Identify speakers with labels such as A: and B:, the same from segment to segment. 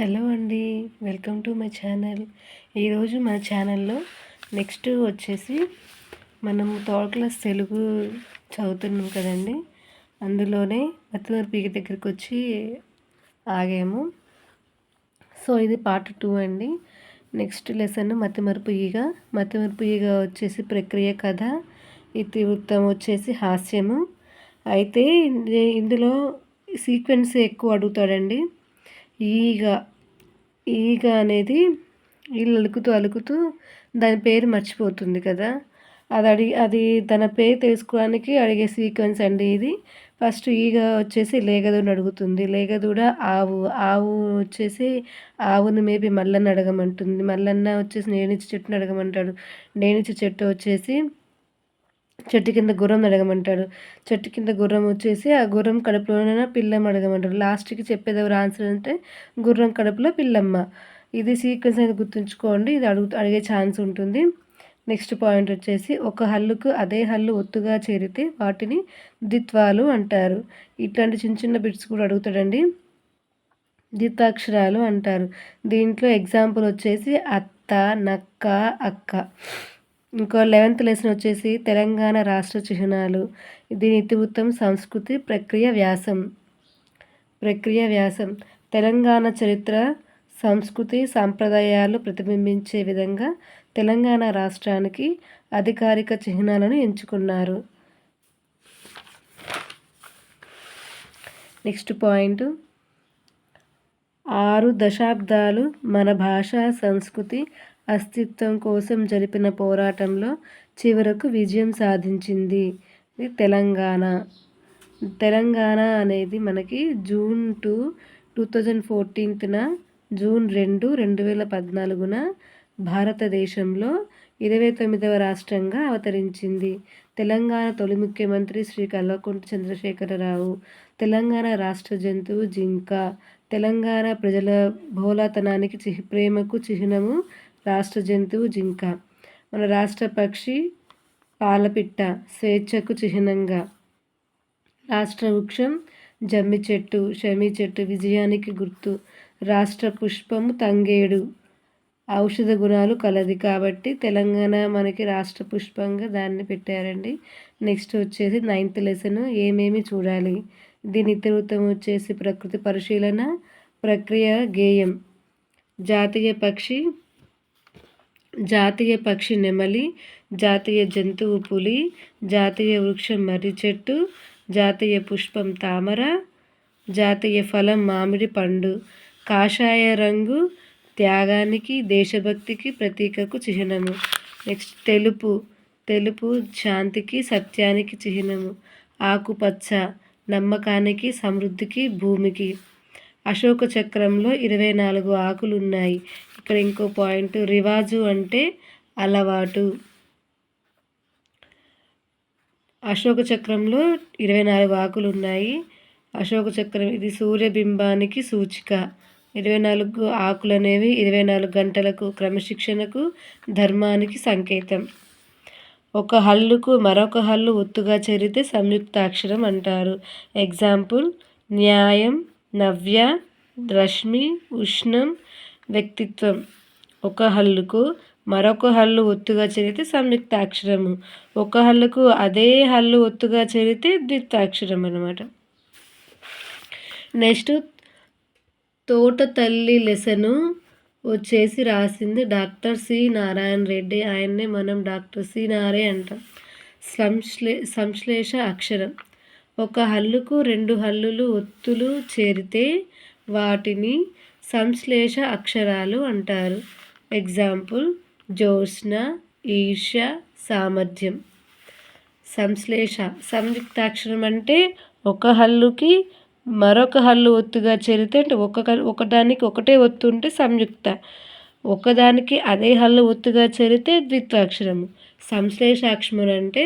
A: Hello అండి welcome to my channel. ఈరోజు మన ఛానల్లో నెక్స్ట్ వచ్చేసి మనం థర్డ్ క్లాస్ తెలుగు చదువుతున్నాం కదండి. అందులోనే మతిమరుపు దగ్గరికి వచ్చి ఆగాము. సో ఇది పార్ట్ టూ అండి. నెక్స్ట్ లెసన్ మతిమరుపు ఈగ. మతిమరుపు ఈగ వచ్చేసి ప్రక్రియ కథ. ఇతివృత్తం వచ్చేసి హాస్యము. అయితే ఇందులో సీక్వెన్స్ ఎక్కువ అడుగుతాడండి. ఈగ ఈగ అనేది వీళ్ళు అలుకుతూ అలుకుతూ దాని పేరు మర్చిపోతుంది కదా. అది అడిగి అది తన పేరు తెలుసుకోవడానికి అడిగే సీక్వెన్స్ అండి ఇది. ఫస్ట్ ఈగ వచ్చేసి లేగదూడని అడుగుతుంది. లేగదూడ ఆవు ఆవు వచ్చేసి ఆవును మేబీ మల్లన్న అడగమంటుంది. మల్లన్న వచ్చేసి నేనిచ్చి చెట్టుని అడగమంటాడు. నేనిచ్చి చెట్టు వచ్చేసి చెట్టు కింద గుర్రం అడగమంటాడు. చెట్టు కింద గుర్రం వచ్చేసి ఆ గుర్రం కడుపులోనే పిల్లమ్మ అడగమంటాడు. లాస్ట్కి చెప్పేది ఎవరు ఆన్సర్ అంటే గుర్రం కడుపులో పిల్లమ్మ. ఇది సీక్వెన్స్ అనేది గుర్తుంచుకోండి. ఇది అడుగు అడిగే ఛాన్స్ ఉంటుంది. నెక్స్ట్ పాయింట్ వచ్చేసి ఒక హల్లుకు అదే హల్లు ఒత్తుగా చేరితే వాటిని ద్విత్వాలు అంటారు. ఇట్లాంటి చిన్న చిన్న బిట్స్ కూడా అడుగుతాడండి. ద్వితాక్షరాలు అంటారు. దీంట్లో ఎగ్జాంపుల్ వచ్చేసి అత్త నక్క అక్క. ఇంకో లెవెన్త్ లెసన్ వచ్చేసి తెలంగాణ రాష్ట్ర చిహ్నాలు. దీని ఇతివృత్తం సంస్కృతి ప్రక్రియ వ్యాసం. ప్రక్రియ వ్యాసం. తెలంగాణ చరిత్ర సంస్కృతి సాంప్రదాయాలు ప్రతిబింబించే విధంగా తెలంగాణ రాష్ట్రానికి అధికారిక చిహ్నాలను ఎంచుకున్నారు. Next point. ఆరు దశాబ్దాలు మన భాష సంస్కృతి అస్తిత్వం కోసం జరిపిన పోరాటంలో చివరకు విజయం సాధించింది తెలంగాణ. తెలంగాణ అనేది మనకి June two two thousand ఫోర్టీన్త్న June రెండు రెండు వేల పద్నాలుగున భారతదేశంలో ఇరవై తొమ్మిదవ రాష్ట్రంగా అవతరించింది. తెలంగాణ తొలి ముఖ్యమంత్రి శ్రీ కల్వకుంట్ల చంద్రశేఖరరావు తెలంగాణ రాష్ట్ర జంతువు జింక తెలంగాణ ప్రజల బోలాతనానికి చిహ్ ప్రేమకు చిహ్నము రాష్ట్ర జంతువు జింక. మన రాష్ట్ర పక్షి పాలపిట్ట స్వేచ్ఛకు చిహ్నంగా. రాష్ట్ర వృక్షం జమ్మి చెట్టు షమి చెట్టు విజయానికి గుర్తు. రాష్ట్ర పుష్పము తంగేడు. ఔషధ గుణాలు కలది కాబట్టి తెలంగాణ మనకి రాష్ట్ర పుష్పంగా దాన్ని పెట్టారండి. నెక్స్ట్ వచ్చేసి నైన్త్ లెసన్ ఏమేమి చూడాలి? దీని ఇతరుతం వచ్చేసి ప్రకృతి పరిశీలన ప్రక్రియ గేయం. జాతీయ పక్షి జాతీయ పక్షి నెమలి జాతీయ జంతువు పులి జాతీయ వృక్షం మర్రి చెట్టు జాతీయ పుష్పం తామర జాతీయ ఫలం మామిడి పండు. కాషాయ రంగు త్యాగానికి దేశభక్తికి ప్రతీకకు చిహ్నము. నెక్స్ట్ తెలుపు తెలుపు శాంతికి సత్యానికి చిహ్నము. ఆకుపచ్చ నమ్మకానికి సమృద్ధికి భూమికి. అశోక చక్రంలో ఇరవై నాలుగు ఆకులు ఉన్నాయి ఇక్కడ ఇంకో పాయింట్ రివాజు అంటే అలవాటు. అశోక చక్రంలో ఇరవై నాలుగు ఆకులు ఉన్నాయి అశోక చక్రం ఇది సూర్యబింబానికి సూచిక. ఇరవై నాలుగు ఆకులు అనేవి ఇరవై నాలుగు గంటలకు క్రమశిక్షణకు ధర్మానికి సంకేతం. ఒక హల్లుకు మరొక హల్లు ఒత్తుగా చేరితే సంయుక్తాక్షరం అంటారు. ఎగ్జాంపుల్ న్యాయం నవ్య రష్మి ఉష్ణం వ్యక్తిత్వం. ఒక హల్లుకు మరొక హల్లు ఒత్తుగా చేరితే సంయుక్తాక్షరము. ఒక హల్లుకు అదే హల్లు ఒత్తుగా చేరితే ద్వితాక్షరం అనమాట నెక్స్ట్ తోట తల్లి లెసను వచ్చేసి రాసింది డాక్టర్ సి. నారాయణ రెడ్డి. ఆయన్నే మనం డాక్టర్ సి. నారే అంటాం. సంశ్లే సంశ్లేష అక్షరం. ఒక హల్లుకు రెండు హల్లులు ఒత్తులు చేరితే వాటిని సంశ్లేష అక్షరాలు అంటారు. ఎగ్జాంపుల్ జ్యోత్స్న ఈర్ష సామర్థ్యం. సంశ్లేష సంయుక్తాక్షరం అంటే ఒక హల్లుకి మరొక హల్లు ఒత్తుగా చేరితే అంటే ఒక ఒకదానికి ఒకటే ఒత్తు ఉంటే సంయుక్త. ఒకదానికి అదే హల్లు ఒత్తుగా చేరితే ద్విత్వాక్షరము. సంశ్లేషాక్షరం అంటే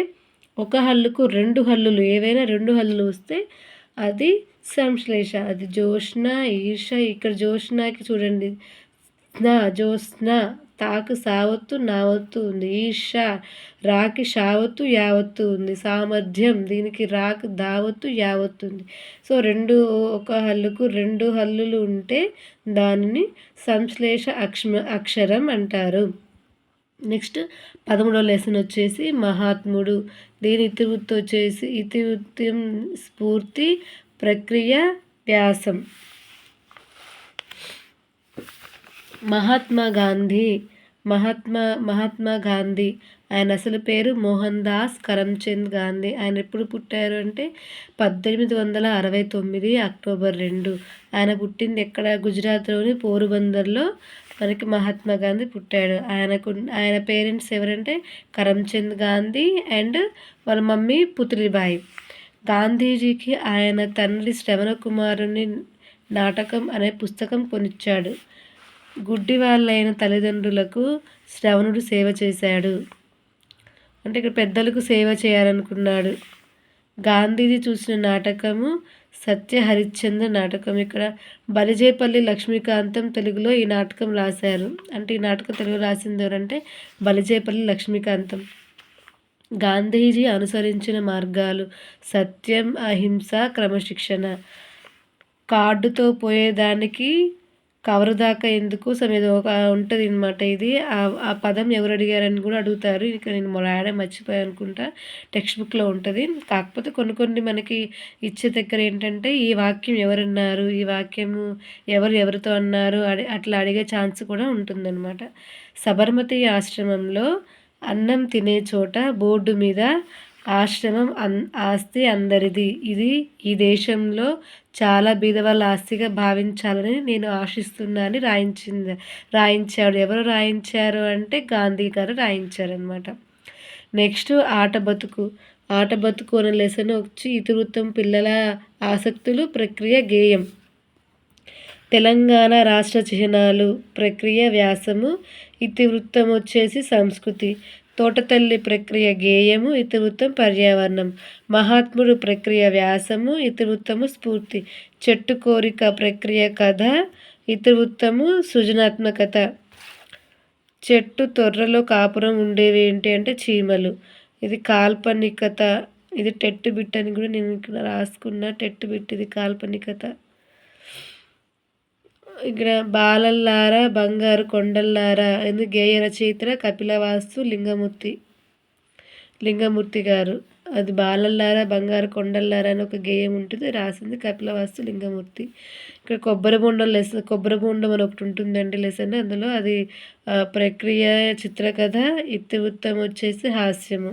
A: ఒక హల్లుకు రెండు హల్లులు ఏవైనా రెండు హల్లులు వస్తే అది సంశ్లేష అది జోష్ణ ఈర్ష ఇక్కడ జోష్ణకి చూడండి. నా జోష్ణ తాకు సావత్తు నావత్తు ఉంది. ఈర్ష రాకి షావత్తు యావత్తు ఉంది. సామర్థ్యం దీనికి రాకు దావత్తు యావత్తు ఉంది. సో రెండు ఒక హల్లుకు రెండు హల్లులు ఉంటే దానిని సంశ్లేష అక్ష అక్షరం అంటారు. నెక్స్ట్ పదమూడవ లెసన్ వచ్చేసి మహాత్ముడు. దీని ఇతివృత్తి వచ్చేసి ఇతివృత్తం స్ఫూర్తి ప్రక్రియ వ్యాసం. మహాత్మా గాంధీ మహాత్మా మహాత్మా గాంధీ. ఆయన అసలు పేరు మోహన్ దాస్ కరమ్చంద్ గాంధీ. ఆయన ఎప్పుడు పుట్టారు అంటే పద్దెనిమిది వందల అరవై తొమ్మిది అక్టోబర్ రెండు. ఆయన పుట్టింది ఎక్కడ? గుజరాత్లోని పోరుబందర్లో మనకి మహాత్మా గాంధీ పుట్టాడు. ఆయనకు ఆయన పేరెంట్స్ ఎవరంటే కరమ్చంద్ గాంధీ అండ్ వాళ్ళ మమ్మీ పుత్రిబాయి. గాంధీజీకి ఆయన తండ్రి శ్రవణ కుమారుని నాటకం అనే పుస్తకం కొనిచ్చాడు. గుడ్డి వాళ్ళైన తల్లిదండ్రులకు శ్రవణుడు సేవ చేశాడు. అంటే ఇక్కడ పెద్దలకు సేవ చేయాలనుకున్నాడు. గాంధీజీ చూసిన నాటకము సత్య హరిశ్చంద్ర నాటకం. ఇక్కడ బలిజేపల్లి లక్ష్మీకాంతం తెలుగులో ఈ నాటకం రాశారు. అంటే ఈ నాటకం తెలుగు రాసింది ఎవరంటే బలిజేపల్లి లక్ష్మీకాంతం. గాంధీజీ అనుసరించిన మార్గాలు సత్యం అహింస క్రమశిక్షణ. కార్డుతో పోయేదానికి కవర్ దాకా ఎందుకు సో మీద ఒక ఉంటుంది అనమాట ఇది. ఆ పదం ఎవరు అడిగారని కూడా అడుగుతారు. ఇక్కడ నేను రాయడం మర్చిపోయాను అనుకుంటా. టెక్స్ట్ బుక్లో ఉంటుంది. కాకపోతే కొన్ని కొన్ని మనకి ఇచ్చే దగ్గర ఏంటంటే ఈ వాక్యం ఎవరన్నారు ఈ వాక్యము ఎవరు ఎవరితో అన్నారు అడి అట్లా అడిగే ఛాన్స్ కూడా ఉంటుందన్నమాట. సబర్మతి ఆశ్రమంలో అన్నం తినే చోట బోర్డు మీద ఆశ్రమం అన్ ఆస్తి అందరిది. ఇది ఈ దేశంలో చాలా బీదవాళ్ళ ఆస్తిగా భావించాలని నేను ఆశిస్తున్నానని రాయించింది. రాయించాడు. ఎవరు రాయించారు అంటే గాంధీ గారు రాయించారనమాట నెక్స్ట్ ఆట బతుకు. ఆట బతుకు అనే లెసన్ వచ్చి ఇతివృత్తం పిల్లల ఆసక్తులు ప్రక్రియ గేయం. తెలంగాణ రాష్ట్ర చిహ్నాలు ప్రక్రియ వ్యాసము. ఇతివృత్తం వచ్చేసి సంస్కృతి. తోటతల్లి ప్రక్రియ గేయము ఇతివృత్తం పర్యావరణం. మహాత్ముడు ప్రక్రియ వ్యాసము ఇతివృత్తము స్ఫూర్తి. చెట్టు కోరిక ప్రక్రియ కథ ఇతివృత్తము సృజనాత్మకత. చెట్టు తొర్రలో కాపురం ఉండేవి ఏంటి అంటే చీమలు. ఇది కాల్పనికత. ఇది టెట్టు బిట్ అని కూడా నేను ఇక్కడ రాసుకున్న. టెట్టు బిట్ ఇది కాల్పనికత. ఇక్కడ బాలల్లారా బంగారు కొండల్లారా ఎందుకు గేయ రచయిత కపిలవాస్తు లింగమూర్తి లింగమూర్తి గారు. అది బాలల్లారా బంగారు కొండల్లారా అని ఒక గేయం ఉంటుంది. రాసింది కపిలవాస్తు లింగమూర్తి. ఇక్కడ కొబ్బరి బొండం లెసన్ కొబ్బరి బొండం అని ఒకటి ఉంటుందండి లెసన్. అందులో అది ప్రక్రియ చిత్రకథ ఇతివృత్తం వచ్చేసి హాస్యము.